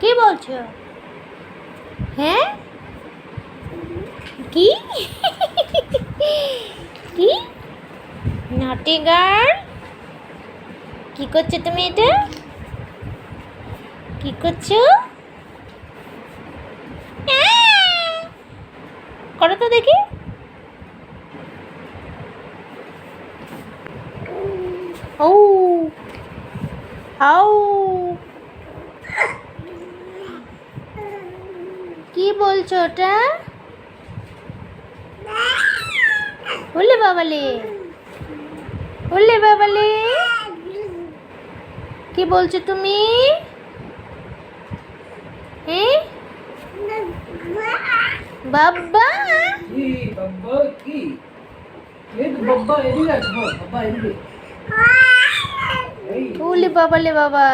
কি বলছো? হ্যাঁ? কি? কি? নটি গার্ল কি করছ তুমি এটা? কি করছ? আহ! করো তো দেখি। ও আউ বলছো ওটা? ওলে বাবালি। ওলে বাবালে। কি বলছো তুমি? হ্যাঁ বাবা বাবা বাবালে বাবা।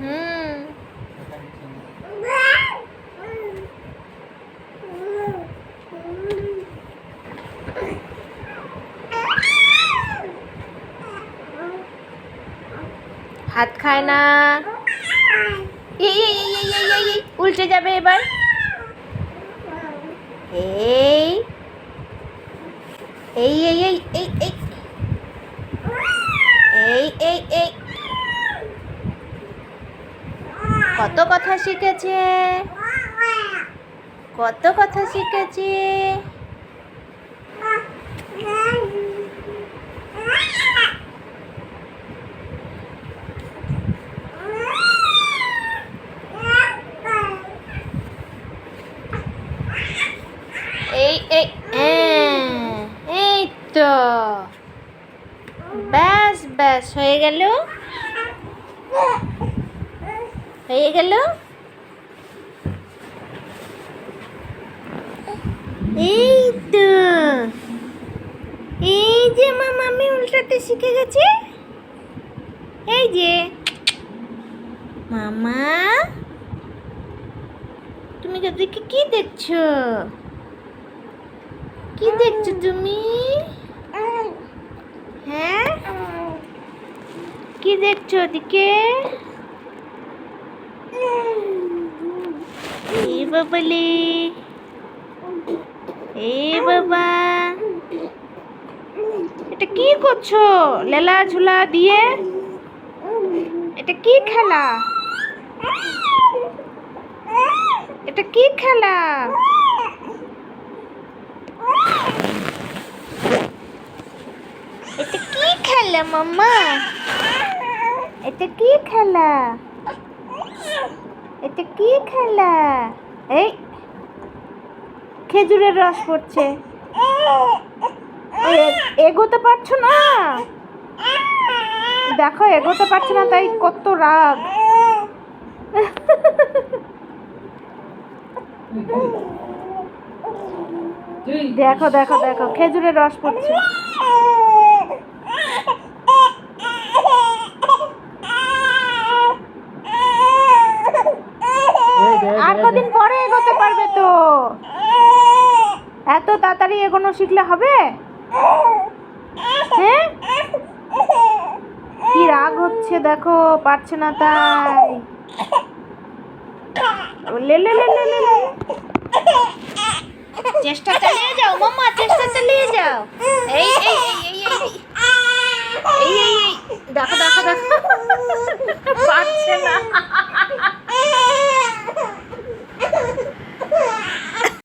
হুম। হাত খায় না। এই এই এই উল্টে যাবে এবার। এই এই এই এই এই এই। এই এই এই। কত কথা শিখেছে? কত কথা শিখেছে এই এই হ্যাঁ, এই তো ব্যাস ব্যাস, হয়ে গেল। হয়ে গেল। এই তো। এই যে আমার মাম্মি উল্টাতে শিখে গেছে। এই যে। মামা, তুমি দেখে কি দেখছ? কি দেখছ তুমি হ্যাঁ কি দেখছ ওদিকে? এ বাবালে এ বাবা। এটা কি করছ? লেলা ঝুলা দিয়ে? এটা কি খেলা? এটা কি খেলা? এটা কি খেলা, মাম্মা? এটা কি খেলা? এটা কি খেলা? এই খেজুরের রস পড়ছে। এগোতে পারছ না? দেখো এগোতে পারছ না তাই কত রাগ। দেখো দেখো দেখো খেজুরের রস পড়ছে এই দেখ, আর দেখ, কদিন পরে এগোতে পারবে তো এত তাড়াতাড়ি এগোনো শিখলে হবে? হ্যাঁ? কি রাগ হচ্ছে দেখো, পারছে না তাই। চেষ্টা চালিয়ে যাও, মাম্মা, চেষ্টা চালিয়ে যাও। এই এই এই। এই এই এই।